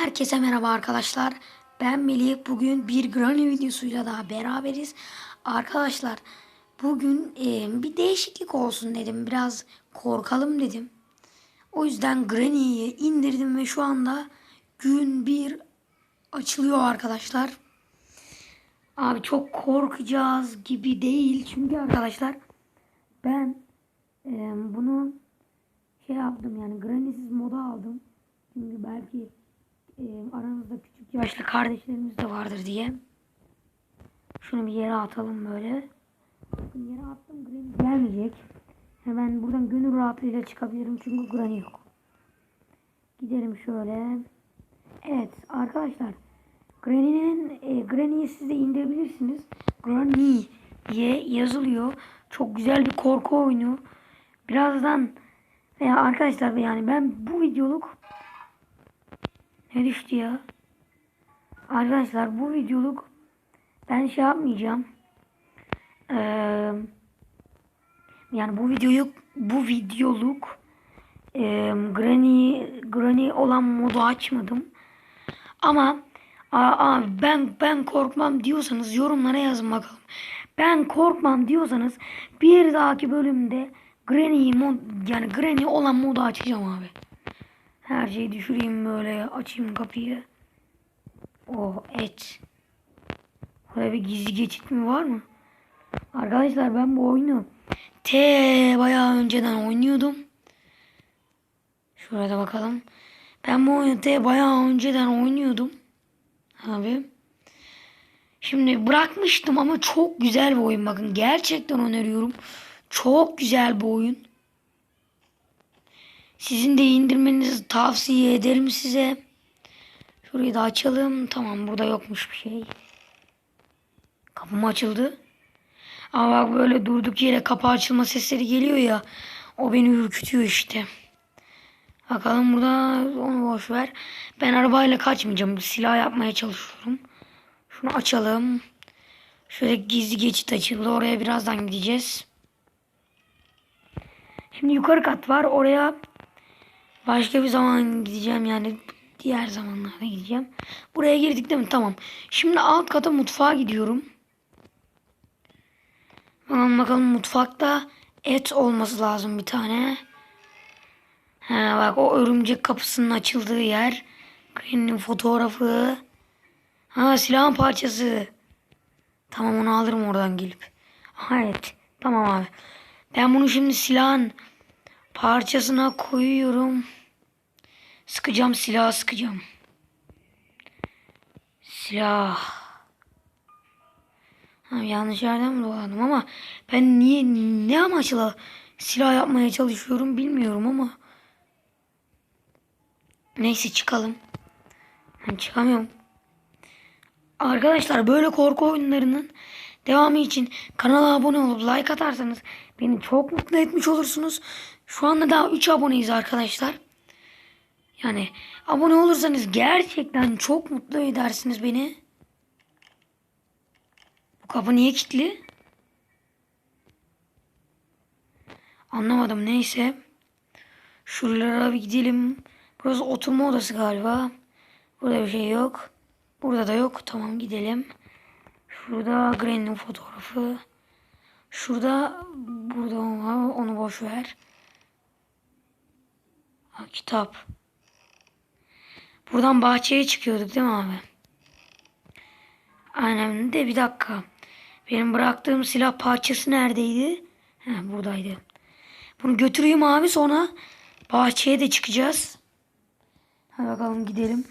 Herkese merhaba arkadaşlar. Ben Melih. Bugün bir Granny videosuyla daha beraberiz. Arkadaşlar bugün e, bir değişiklik olsun dedim. Biraz korkalım dedim. O yüzden Granny'yi indirdim ve şu anda gün bir açılıyor arkadaşlar. Abi çok korkacağız gibi değil. Çünkü arkadaşlar ben e, bunu şey yaptım yani Granny'siz moda aldım. Çünkü belki aranızda küçük yaşlı kardeşlerimiz de vardır diye. Şunu bir yere atalım böyle. Bakın yere attım Granny gelmeyecek. Hemen buradan gönül rahatlığıyla çıkabilirim çünkü Granny yok. Gidelim şöyle. Evet arkadaşlar. Granny'nin e, Granny'yi siz de indirebilirsiniz. Granny diye yazılıyor. Çok güzel bir korku oyunu. Birazdan veya arkadaşlar yani ben bu videoluk ne düştü ya? Arkadaşlar bu videoluk ben şey yapmayacağım. Ee, yani bu videoyu bu videoluk e, Granny Granny olan modu açmadım. Ama aa, aa, ben ben korkmam diyorsanız yorumlara yazın bakalım. Ben korkmam diyorsanız bir dahaki bölümde Granny mod yani Granny olan modu açacağım abi. Her şeyi düşüreyim böyle açayım kapıyı. Oh et. Böyle bir gizli geçit mi var mı? Arkadaşlar ben bu oyunu T bayağı önceden oynuyordum. Şurada bakalım. Ben bu oyunu T bayağı önceden oynuyordum. Abi. Şimdi bırakmıştım ama çok güzel bir oyun bakın. Gerçekten öneriyorum. Çok güzel bir oyun. Sizin de indirmenizi tavsiye ederim size. Şurayı da açalım. Tamam burada yokmuş bir şey. Kapım açıldı. Ama bak böyle durduk yere kapı açılma sesleri geliyor ya. O beni ürkütüyor işte. Bakalım burada onu boş ver. Ben arabayla kaçmayacağım. Silah yapmaya çalışıyorum. Şunu açalım. Şöyle gizli geçit açıldı. Oraya birazdan gideceğiz. Şimdi yukarı kat var. Oraya başka bir zaman gideceğim yani diğer zamanlarda gideceğim. Buraya girdik değil mi? Tamam. Şimdi alt kata mutfağa gidiyorum. Bakalım bakalım mutfakta et olması lazım bir tane. Ha bak o örümcek kapısının açıldığı yer. Granny'nin fotoğrafı. Ha silahın parçası. Tamam onu alırım oradan gelip. Ha, evet. Tamam abi. Ben bunu şimdi silahın parçasına koyuyorum. Sıkacağım silahı sıkacağım. Silah. Ha, yanlış yerden dolandım ama ben niye ne amaçla silah yapmaya çalışıyorum bilmiyorum ama. Neyse çıkalım. Ben çıkamıyorum. Arkadaşlar böyle korku oyunlarının devamı için kanala abone olup like atarsanız beni çok mutlu etmiş olursunuz. Şu anda daha 3 aboneyiz arkadaşlar. Yani abone olursanız gerçekten çok mutlu edersiniz beni. Bu kapı niye kilitli? Anlamadım neyse. Şuralara bir gidelim. Burası oturma odası galiba. Burada bir şey yok. Burada da yok. Tamam gidelim. Şurada Granny'nin fotoğrafı. Şurada burada onu, boş ver. Ha, kitap. Buradan bahçeye çıkıyorduk değil mi abi? Aynen de bir dakika. Benim bıraktığım silah parçası neredeydi? Heh, buradaydı. Bunu götüreyim abi sonra bahçeye de çıkacağız. Hadi bakalım gidelim.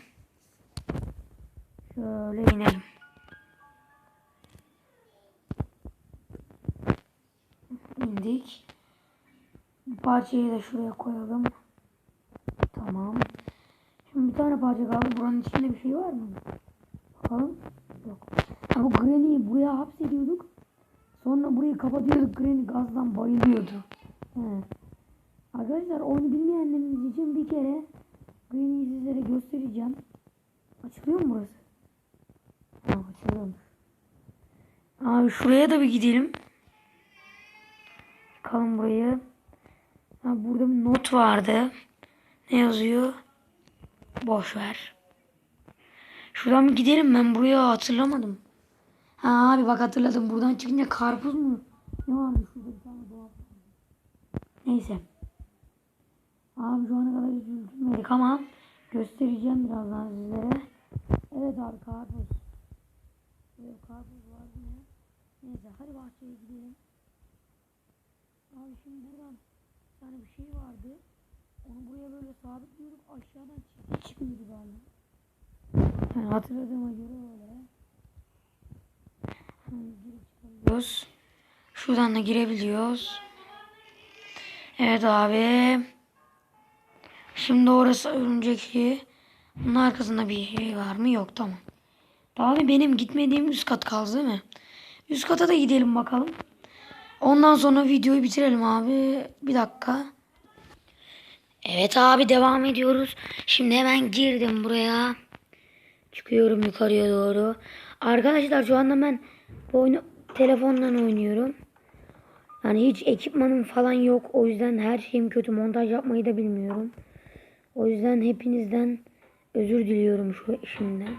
Şöyle inelim. İndik. Parçayı da şuraya koyalım. Tamam. Bir tane parça kaldı. Buranın içinde bir şey var mı? Bakalım. Yok. Ha, bu Granny'yi buraya hapsediyorduk. Sonra burayı kapatıyorduk. Granny gazdan bayılıyordu. He. Arkadaşlar oyunu bilmeyenleriniz için bir kere Granny'yi sizlere göstereceğim. Açılıyor mu burası? Ha, açılıyormuş. Abi şuraya da bir gidelim. Bakalım burayı. Ha, burada bir not vardı. Ne yazıyor? Boş ver. Şuradan bir gidelim ben buraya hatırlamadım. Ha abi bak hatırladım. Buradan çıkınca karpuz mu? Ne vardı şurada bir tane doğal. Neyse. Abi şu ana kadar üzülmedik ama göstereceğim birazdan sizlere. Evet abi karpuz. Evet karpuz var yine. Neyse hadi bahçeye gidelim. Abi şimdi buradan tane bir şey vardı. Onu buraya böyle sabitliyorduk. Aşağıdan çıktı çıkmıyordu galiba. Yani hatırladığıma göre öyle. Hemen girip çıkabiliyoruz. Şuradan da girebiliyoruz. Evet abi. Şimdi orası örümcekli. Bunun arkasında bir şey var mı? Yok tamam. Abi benim gitmediğim üst kat kaldı değil mi? Üst kata da gidelim bakalım. Ondan sonra videoyu bitirelim abi. Bir dakika. Evet abi devam ediyoruz. Şimdi hemen girdim buraya. Çıkıyorum yukarıya doğru. Arkadaşlar şu anda ben bu oyunu telefondan oynuyorum. Yani hiç ekipmanım falan yok. O yüzden her şeyim kötü. Montaj yapmayı da bilmiyorum. O yüzden hepinizden özür diliyorum şu işimden.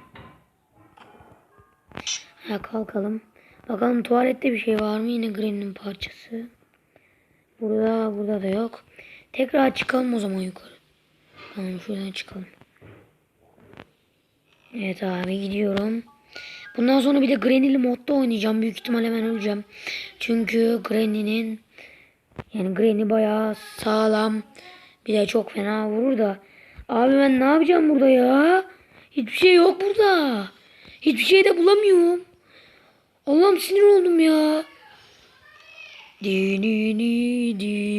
Ha kalkalım. Bakalım tuvalette bir şey var mı? Yine Granny'nin parçası. Burada, burada da yok. Tekrar çıkalım o zaman yukarı. Tamam şuradan çıkalım. Evet abi gidiyorum. Bundan sonra bir de Granny'li modda oynayacağım. Büyük ihtimalle ben öleceğim. Çünkü Granny'nin yani Granny bayağı sağlam. Bir de çok fena vurur da. Abi ben ne yapacağım burada ya? Hiçbir şey yok burada. Hiçbir şey de bulamıyorum. Allah'ım sinir oldum ya. Di, di, di, di.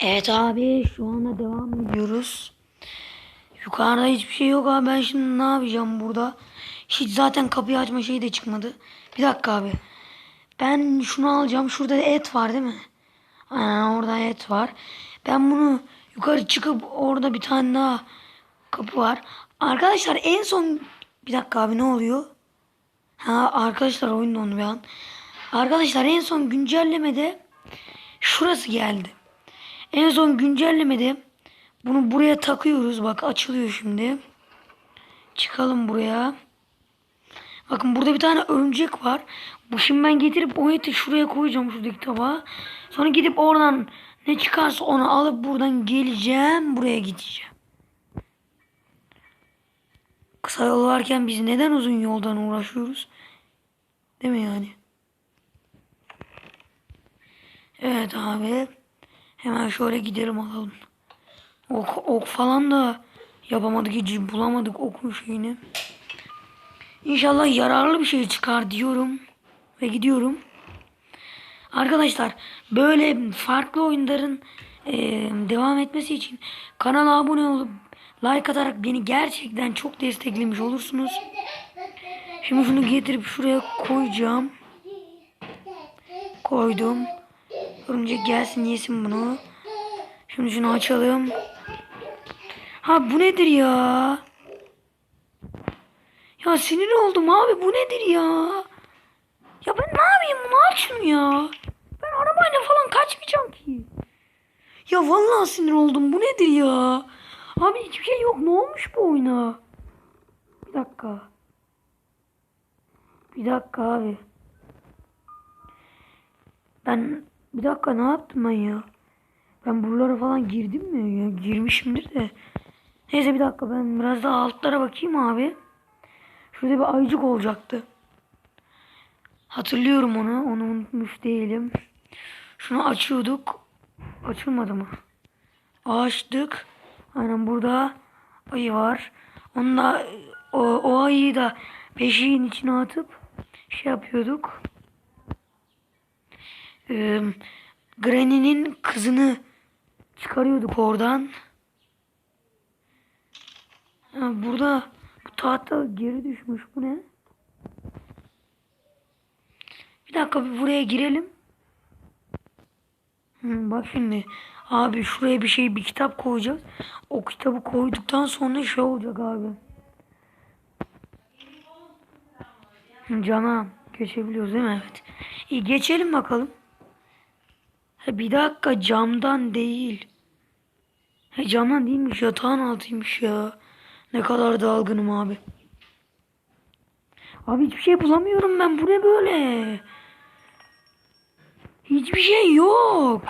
Evet abi şu anda devam ediyoruz. Yukarıda hiçbir şey yok abi ben şimdi ne yapacağım burada? Hiç zaten kapıyı açma şeyi de çıkmadı. Bir dakika abi. Ben şunu alacağım. Şurada et var değil mi? Aynen orada et var. Ben bunu yukarı çıkıp orada bir tane daha kapı var. Arkadaşlar en son bir dakika abi ne oluyor? Ha arkadaşlar oyun dondu bir an. Arkadaşlar en son güncellemede şurası geldi. En son güncellemede bunu buraya takıyoruz. Bak açılıyor şimdi. Çıkalım buraya. Bakın burada bir tane örümcek var. Bu şimdi ben getirip o eti şuraya koyacağım şuradaki tabağa. Sonra gidip oradan ne çıkarsa onu alıp buradan geleceğim. Buraya gideceğim. Kısa yol varken biz neden uzun yoldan uğraşıyoruz? Değil mi yani? Evet abi. Hemen şöyle gidelim alalım. Ok, ok falan da yapamadık hiç bulamadık okun şeyini. İnşallah yararlı bir şey çıkar diyorum. Ve gidiyorum. Arkadaşlar böyle farklı oyunların e, devam etmesi için kanala abone olup like atarak beni gerçekten çok desteklemiş olursunuz. Şimdi şunu getirip şuraya koyacağım. Koydum. Örümcek gelsin yesin bunu. Şimdi şunu açalım. Ha bu nedir ya? Ya sinir oldum abi bu nedir ya? Ya ben ne yapayım bunu aç ya. Ben arabayla falan kaçmayacağım ki. Ya vallahi sinir oldum bu nedir ya? Abi hiçbir şey yok ne olmuş bu oyuna? Bir dakika. Bir dakika abi. Ben bir dakika ne yaptım ben ya? Ben buralara falan girdim mi ya? Girmişimdir de. Neyse bir dakika ben biraz daha altlara bakayım abi. Şurada bir ayıcık olacaktı. Hatırlıyorum onu. Onu unutmuş değilim. Şunu açıyorduk. Açılmadı mı? Açtık. Aynen burada ayı var. Onunla o, o ayıyı da beşiğin içine atıp şey yapıyorduk. Ee, Granny'nin kızını çıkarıyorduk oradan. Ha, burada bu tahta geri düşmüş. Bu ne? Bir dakika bir buraya girelim. Hı, bak şimdi. Abi şuraya bir şey bir kitap koyacağız. O kitabı koyduktan sonra şey olacak abi. Cana geçebiliyoruz değil mi? Evet. İyi geçelim bakalım. Ha, bir dakika camdan değil. Ha, camdan değilmiş yatağın altıymış ya. Ne kadar dalgınım abi. Abi hiçbir şey bulamıyorum ben. Bu ne böyle? Hiçbir şey yok.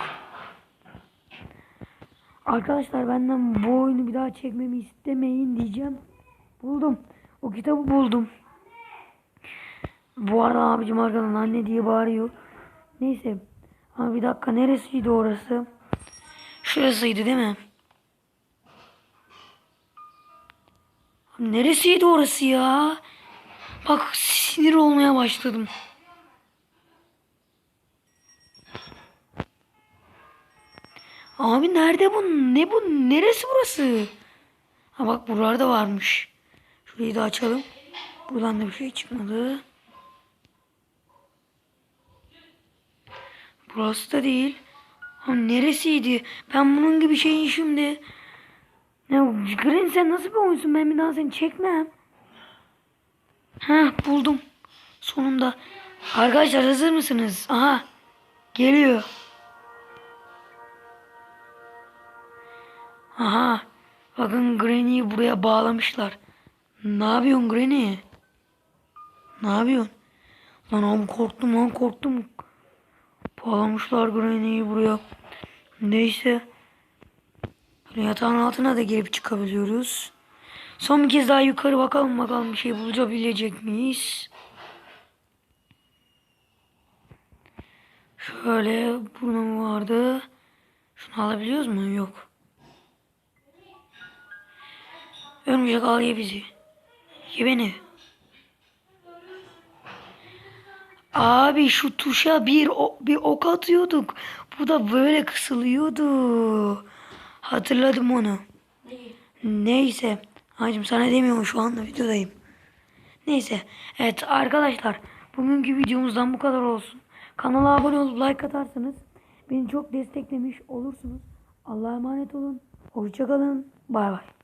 Arkadaşlar benden bu oyunu bir daha çekmemi istemeyin diyeceğim. Buldum. O kitabı buldum. Bu arada abicim arkadan anne diye bağırıyor. Neyse. Ama bir dakika neresiydi orası? Şurasıydı değil mi? Neresiydi orası ya? Bak sinir olmaya başladım. Abi nerede bu? Ne bu? Neresi burası? Ha bak buralarda varmış. Şurayı da açalım. Buradan da bir şey çıkmadı. Burası da değil. Ha neresiydi? Ben bunun gibi şeyin şimdi. Ne Green sen nasıl bir oyunsun? Ben bir daha seni çekmem. Ha buldum. Sonunda. Arkadaşlar hazır mısınız? Aha. Geliyor. Aha. Bakın Granny'yi buraya bağlamışlar. Ne yapıyorsun Granny? Ne yapıyorsun? Lan oğlum korktum lan korktum. Bağlamışlar Granny'yi buraya. Neyse. Böyle yatağın altına da girip çıkabiliyoruz. Son bir kez daha yukarı bakalım bakalım bir şey bulabilecek miyiz? Şöyle burada mı vardı? Şunu alabiliyoruz mu? Yok. Örümcek al ye bizi. Ye beni. Abi şu tuşa bir bir ok atıyorduk. Bu da böyle kısılıyordu. Hatırladım onu. Neyse. Hacım sana demiyorum şu anda videodayım. Neyse. Evet arkadaşlar. Bugünkü videomuzdan bu kadar olsun. Kanala abone olup like atarsanız beni çok desteklemiş olursunuz. Allah'a emanet olun. Hoşçakalın. Bay bay.